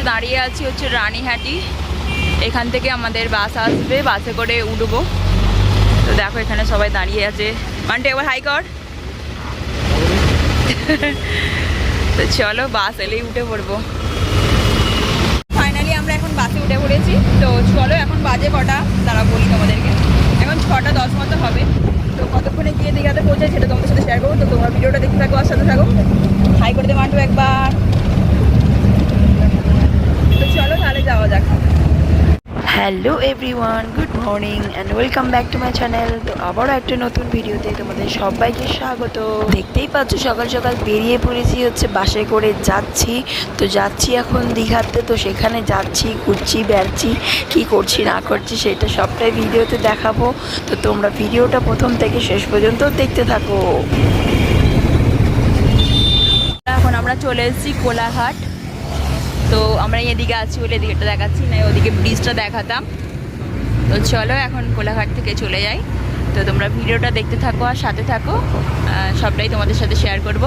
হচ্ছে দাঁড়িয়ে আছি হচ্ছে রানীহাটি। এখান থেকে আমাদের বাস আসবে, বাসে করে উঠবো। তো দেখো এখানে সবাই দাঁড়িয়ে আছে। মানটে এবার হাই কর। তো চলো বাস এলেই উঠে পড়ব। ফাইনালি আমরা এখন বাসে উঠে পড়েছি। তো চলো এখন বাজে কটা? তারা বলি তোমাদেরকে। এখন ছটা দশ মতো হবে। তো কতক্ষণে গিয়ে দীঘাতে পৌঁছায় সেটা তোমাদের সাথে শেয়ার করব। তো তোমরা ভিডিওটা দেখতে থাকো, আর সাথে থাকো। হাই করে দে মান্টু একবার তো চলো তাহলে যাওয়া যাক hello everyone good morning and welcome back to my channel তো আবারও একটা নতুন ভিডিওতে তোমাদের সবাইকে স্বাগত। দেখতেই পাচ্ছ সকাল সকাল বেরিয়ে পড়েছি, হচ্ছে বাসে করে যাচ্ছি। তো যাচ্ছি এখন দীঘাতে, তো সেখানে যাচ্ছি, ঘুরছি, বেড়াচ্ছি, কি করছি, না করছি সেটা সবটাই ভিডিওতে দেখাবো। তো তোমরা ভিডিওটা প্রথম থেকে শেষ পর্যন্ত দেখতে থাকো। এখন আমরা চলে এসেছি কোলাঘাট। তো আমরা এদিকে আছি বলে এদিকেটা দেখাচ্ছি না, ওদিকে ব্রিজটা দেখাতাম। তো চলো এখন কোলাঘাট থেকে চলে যাই। তো তোমরা ভিডিওটা দেখতে থাকো আর সাথে থাকো। সবটাই তোমাদের সাথে শেয়ার করব।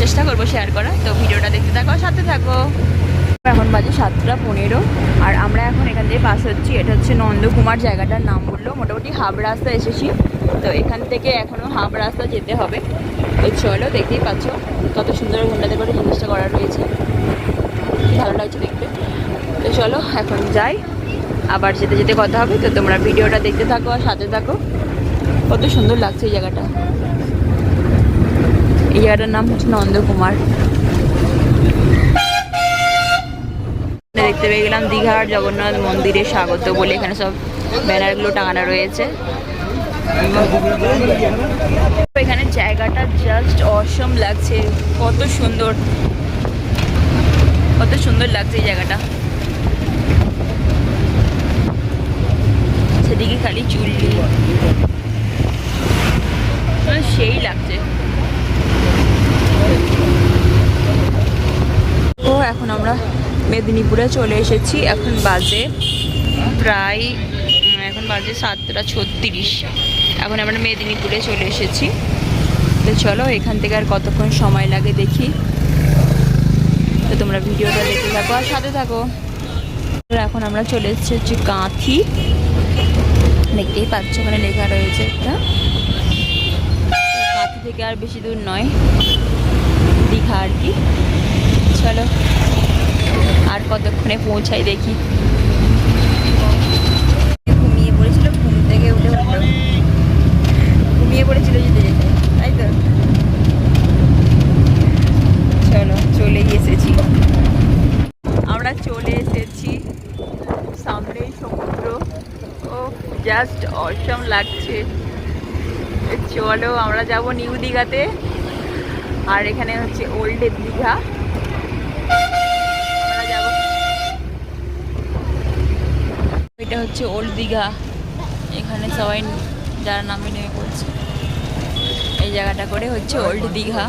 চেষ্টা করব শেয়ার করা তো ভিডিওটা দেখতে থাকো আর সাথে থাকো। এখন বাজে সাতটা পনেরো আর আমরা এখন এখান থেকে পাস হচ্ছি। এটা হচ্ছে নন্দকুমার জায়গাটার নাম বলল। মোটামুটি হাফ রাস্তা এসেছি। তো এখান থেকে এখনও হাফ রাস্তা যেতে হবে। তো চলো দেখতেই পাচ্ছ। কত সুন্দর গুন্ডাতে করে জিনিসটা করা রয়েছে। ভালো লাগছে দেখতে? তো চলো, এখন যাই। আবার যেতে যেতে কথা হবে। তো তোমরা ভিডিওটা দেখতে থাকো আর সাথে থাকো। কত সুন্দর লাগছে এই জায়গাটা। এই জায়গাটার নাম হচ্ছে নন্দকুমার। দেখতে পেয়ে গেলাম দীঘার জগন্নাথ মন্দিরে স্বাগত বলে এখানে সব ব্যানারগুলো টাঙানো রয়েছে। এখানে জায়গাটা জাস্ট অসম লাগছে। কত সুন্দর। কত সুন্দর লাগছে এই জায়গাটা। সেদিকে খালি চুল্লি। মানে সেই লাগছে। ও এখন আমরা মেদিনীপুরে চলে এসেছি। এখন বাজে প্রায় এখন বাজে সাতটা ছত্রিশ। এখন আমরা মেদিনীপুরে চলে এসেছি। তো চলো, এখান থেকে আর কতক্ষণ সময় লাগে দেখি। তো তোমরা ভিডিওটা দেখতে থাকো আর সাথে থাকো। এখন আমরা চলে এসেছি হচ্ছে কাঁথি। দেখতেই পাচ্ছ ওখানে লেখা রয়েছে একটা। কাঁথি থেকে আর বেশি দূর নয়। দীঘা আর কি। চলো, আর কতক্ষণে পৌঁছাই দেখি। পড়েছিল যেতে যেতে তাই তো? চলো, চলেই এসেছি। আমরা চলে এসেছি সামনেই সমুদ্র। ও জাস্ট অসম লাগছে। চলো, আমরা যাব নিউ দীঘাতে। আর এখানে হচ্ছে ওল্ড দীঘা। আমরা যাব। এটা হচ্ছে ওল্ড দীঘা। এখানে সবাই যারা নামে নেমে করছে এই জায়গাটা করে হচ্ছে ওল্ড দীঘা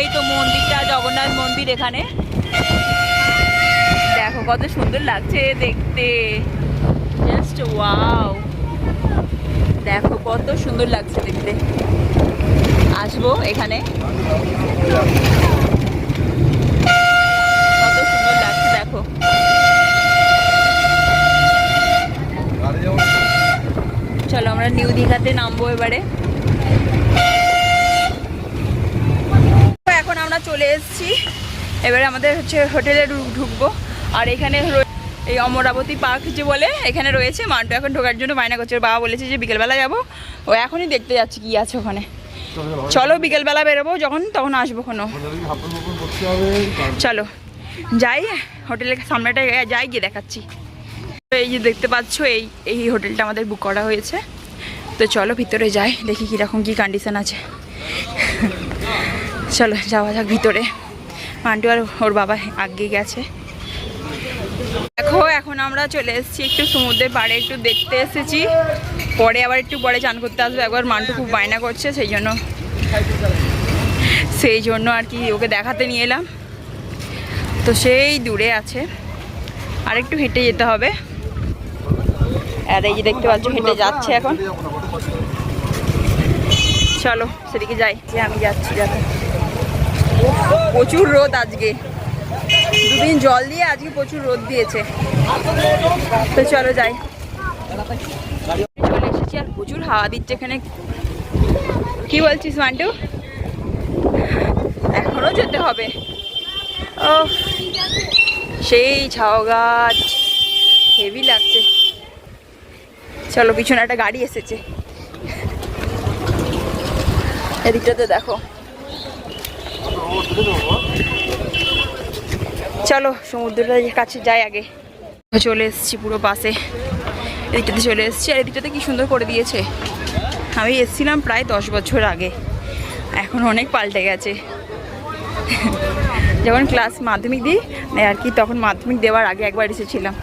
এই তো মন্দিরটা, জগন্নাথ মন্দির এখানে। দেখো কত সুন্দর লাগছে দেখতে। জাস্ট ওয়াও দেখো কত সুন্দর লাগছে দেখতে। আসব এখানে কত সুন্দর লাগছে দেখো চলো, আমরা নিউ দীঘাতে নামবো এবারে। এখন আমরা চলে এসেছি। এবারে আমাদের হচ্ছে হোটেলে ঢুকবো। আর এখানে এই অমরাবতী পার্ক যে বলে, এখানে রয়েছে মান্টু। এখন ঢোকার জন্য বায়না করছে। বাবা বলেছে যে বিকেলবেলা যাব। ও এখনই দেখতে যাচ্ছে কি আছে ওখানে। চলো, বিকেলবেলা বেরোবো। যখন, তখন আসব কোনো চলো, যাই হোটেলের সামনেটা যাই গিয়ে দেখাচ্ছি। এই যে দেখতে পাচ্ছ, এই এই হোটেলটা আমাদের বুক করা হয়েছে। তো চলো ভিতরে যাই, দেখি কীরকম কী কন্ডিশন আছে। চলো, যাওয়া যাক ভিতরে। মান্টু আর ওর বাবা আগে গেছে। দেখো, এখন আমরা চলে এসেছি একটু সমুদ্রের পাড়ে, একটু দেখতে এসেছি। পরে আবার একটু পরে চান করতে আসব। একবার মান্টু খুব বায়না করছে, সেই জন্য। সেই জন্য আর কি ওকে দেখাতে নিয়ে এলাম। তো সেই দূরে আছে। আর একটু হেঁটে যেতে হবে। আর এই যে দেখতে পাচ্ছ, হেঁটে যাচ্ছে এখন। চলো, সেদিকে যাই, যে আমি যাচ্ছি দেখো প্রচুর রোদ আজকে। দুদিন জল দিয়ে আজকে প্রচুর রোদ দিয়েছে। তো চলো যাই। চলে এসেছি আর প্রচুর হাওয়া দিচ্ছে এখানে। কি বলছিস, মান্টু? এখনও যেতে হবে। ও সেই ঝাউ গাছ হেভি লাগছে। চলো, পিছনে একটা গাড়ি এসেছে। এদিকটাতে দেখো। চলো সমুদ্রটার কাছে যাই আগে। চলে এসেছি পুরো পাশে। এদিকটাতে চলে এসেছি, আর এদিকটাতে কি সুন্দর করে দিয়েছে। আমি এসেছিলাম প্রায় দশ বছর আগে। এখন অনেক পাল্টে গেছে। যখন ক্লাস মাধ্যমিক দিই, আর কি, তখন মাধ্যমিক দেওয়ার আগে একবার এসেছিলাম।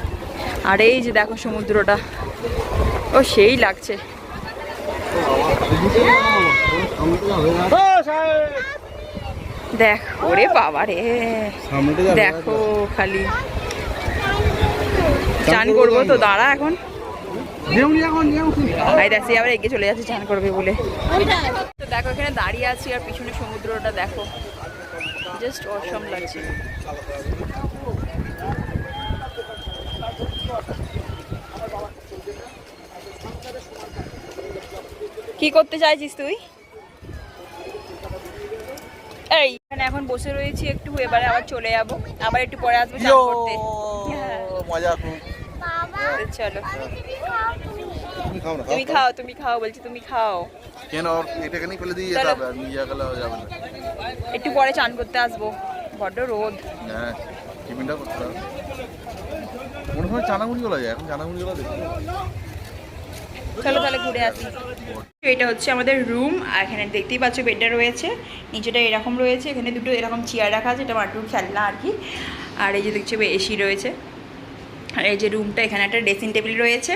আর এই যে দেখো সমুদ্রটা। ও, সেই লাগছে। দেখ, ওরে বাবা রে। দেখো খালি। চান করব তো, দাঁড়া এখন। দেখছি আবার এগিয়ে চলে যাচ্ছে, চান করবে বলে। তো দেখো এখানে দাঁড়িয়ে আছি আর পিছনে সমুদ্রটা দেখো। জাস্ট অসম লাগছে। কি করতে চাইছিস তুই? এই এখানে এখন বসে রয়েছি একটু এবারে আবার চলে যাব। আবার একটু পরে আসব চান করতে। মজা খুব। চলো। তুমি খাও তুমি খাও বলছি তুমি খাও। কেন ওর এটা কেন খুলে দিয়ে চলো। আর নিয়ে গেলে যাবে না। একটু পরে চান করতে আসব। বড্ড রোদ। হ্যাঁ টিফিনটা করতে হবে। মনে হয় চানামুড়ি গলা যায় এখন চানামুড়ি গলা দেখি চলো তাহলে ঘুরে আসি। এটা হচ্ছে আমাদের রুম আর এখানে দেখতেই পাচ্ছ বেডটা রয়েছে। নিচেটা এরকম রয়েছে, এখানে দুটো এরকম চেয়ার রাখা আছে, এটা মাটুর খেলনা আর কি। আর এই যে দেখছি এসি রয়েছে। আর এই যে রুমটা এখানে একটা ড্রেসিং টেবিল রয়েছে।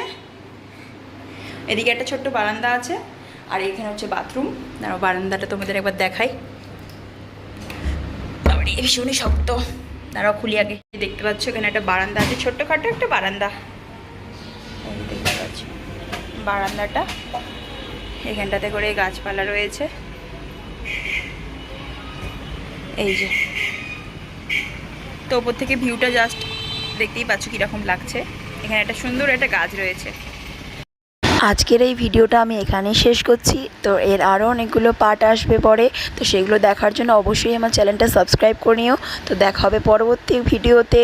এদিকে একটা ছোট্ট বারান্দা আছে, আর এখানে হচ্ছে বাথরুম দাঁড়াও, বারান্দাটা তোমাদের একবার দেখাই। তারপরে ভীষণই শক্ত। দাঁড়াও, খুলি আগে। দেখতে পাচ্ছ, এখানে একটা বারান্দা আছে, ছোট্টখাটো একটা বারান্দা। দেখতে পাচ্ছ। বারান্দাটা। এখানটাতে করে গাছপালা রয়েছে। এই যে। তো ওপর থেকে ভিউটা জাস্ট দেখতেই পাচ্ছ কীরকম লাগছে। এখানে একটা সুন্দর একটা গাছ রয়েছে। আজকের এই ভিডিওটা আমি এখানেই শেষ করছি। তো এর আরও অনেকগুলো পার্ট আসবে পরে। তো সেগুলো দেখার জন্য অবশ্যই আমার চ্যানেলটা সাবস্ক্রাইব করে নিও। তো দেখা হবে পরবর্তী ভিডিওতে।